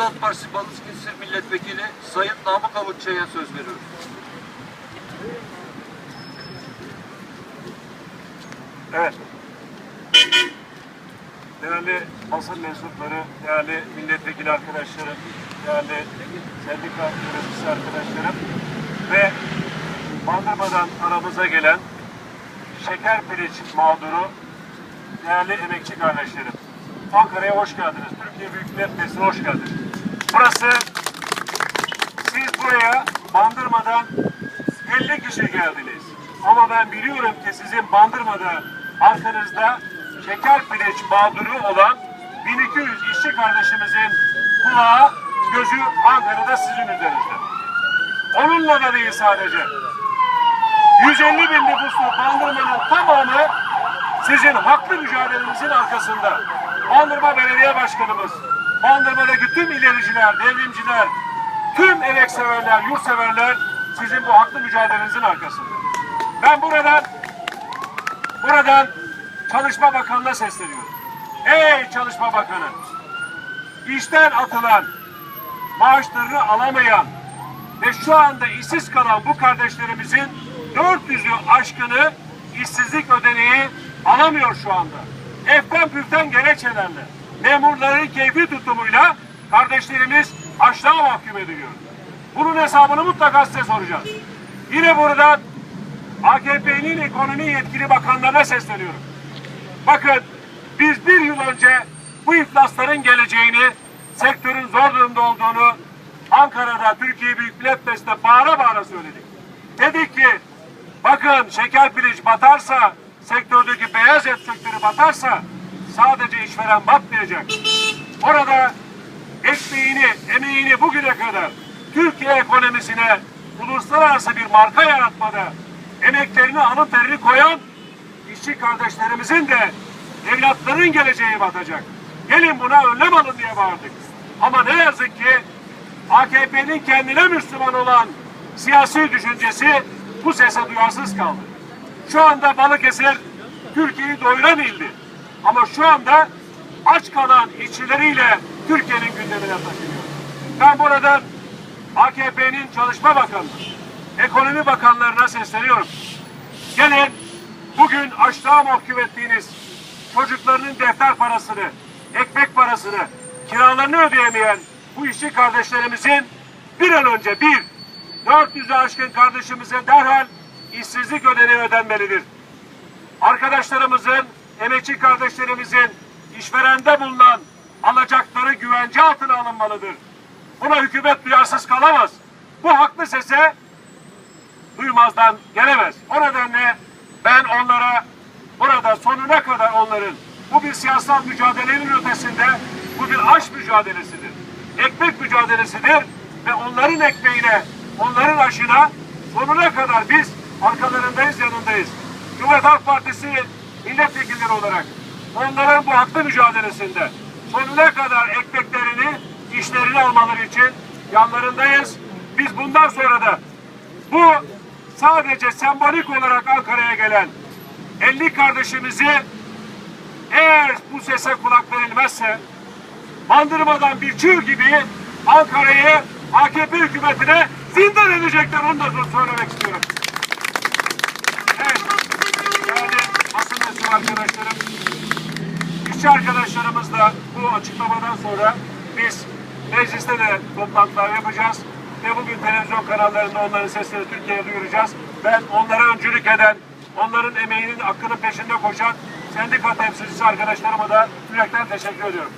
Halk Partisi Balıkesir Milletvekili Sayın Namık Avutçı'ya söz veriyorum. Evet. Değerli basın mensupları, değerli milletvekili arkadaşlarım, değerli sendika yöneticisi arkadaşlarım ve Bandırma'dan aramıza gelen şeker piliç mağduru değerli emekçi kardeşlerim. Ankara'ya hoş geldiniz. Türkiye Büyük Millet hoş geldiniz. Burası siz buraya Bandırma'dan 50 kişi geldiniz. Ama ben biliyorum ki sizin Bandırma'da arkanızda şeker piliç mağduru olan 1200 işçi kardeşimizin kulağı, gözü Ankara'da sizin üzerinizde. Onunla da değil sadece. 150 bin nüfuslu Bandırma'nın tamamı sizin haklı mücadelenizin arkasında. Bandırma Belediye Başkanımız, Bandırma'daki tüm ilericiler, devrimciler, tüm emekseverler, yurtseverler sizin bu haklı mücadelenizin arkasında. Ben buradan buradan Çalışma Bakanı'na sesleniyorum. Ey Çalışma Bakanı! İşten atılan, maaşlarını alamayan ve şu anda işsiz kalan bu kardeşlerimizin 400'ü aşkını işsizlik ödeneği alamıyor şu anda. Eften püften gerekçelerle, memurların keyfi tutumuyla kardeşlerimiz açlığa mahkum ediliyor. Bunun hesabını mutlaka size soracağız. Yine buradan AKP'nin ekonomi yetkili bakanlarına sesleniyorum. Bakın biz bir yıl önce bu iflasların geleceğini, sektörün zor durumda olduğunu Ankara'da Türkiye Büyük Millet Meclisi'nde bağıra bağıra söyledik. Dedik ki bakın şeker piliç batarsa, sektördeki beyaz et sektörü batarsa sadece işveren batmayacak. Orada ekmeğini, emeğini bugüne kadar Türkiye ekonomisine uluslararası bir marka yaratmada emeklerini alın terini koyan işçi kardeşlerimizin de evlatların geleceği batacak. Gelin buna önlem alın diye bağırdık. Ama ne yazık ki AKP'nin kendine Müslüman olan siyasi düşüncesi bu sese duyarsız kaldı. Şu anda Balıkesir Türkiye'yi doyuran ildi. Ama şu anda aç kalan işçileriyle Türkiye'nin gündemine taşınıyor. Ben buradan AKP'nin Çalışma Bakanı, Ekonomi Bakanlarına sesleniyorum. Gelin bugün açlığa mahkum ettiğiniz çocuklarının defter parasını, ekmek parasını, kiralarını ödeyemeyen bu işçi kardeşlerimizin bir an önce bir, 400'ü aşkın kardeşimize derhal işsizlik ödeneği ödenmelidir. Arkadaşlarımızın, emekçi kardeşlerimizin işverende bulunan alacakları güvence altına alınmalıdır. Buna hükümet duyarsız kalamaz. Bu haklı sese duymazdan gelemez. O nedenle ben onlara burada sonuna kadar onların bu bir siyasal mücadelenin ötesinde bu bir aş mücadelesidir. Ekmek mücadelesidir ve onların ekmeğine, onların aşına sonuna kadar biz arkalarındayız, yanındayız. Cumhuriyet Halk Partisi milletvekilleri olarak onların bu haklı mücadelesinde sonuna kadar ekmeklerini, işlerini almaları için yanlarındayız. Biz bundan sonra da bu sadece sembolik olarak Ankara'ya gelen 50 kardeşimizi eğer bu sese kulak verilmezse Bandırmadan bir çığ gibi Ankara'yı AKP hükümetine zindan edecekler. Onu da söylemek istiyorum. Evet. Yani arkadaşlarım, işçi arkadaşlarımız da bu açıklamadan sonra biz mecliste de toplantılar yapacağız. Ve bugün televizyon kanallarında onların sesini Türkiye'ye duyuracağız. Ben onlara öncülük eden, onların emeğinin hakkının peşinde koşan sendika temsilcisi arkadaşlarıma da yürekten teşekkür ediyorum.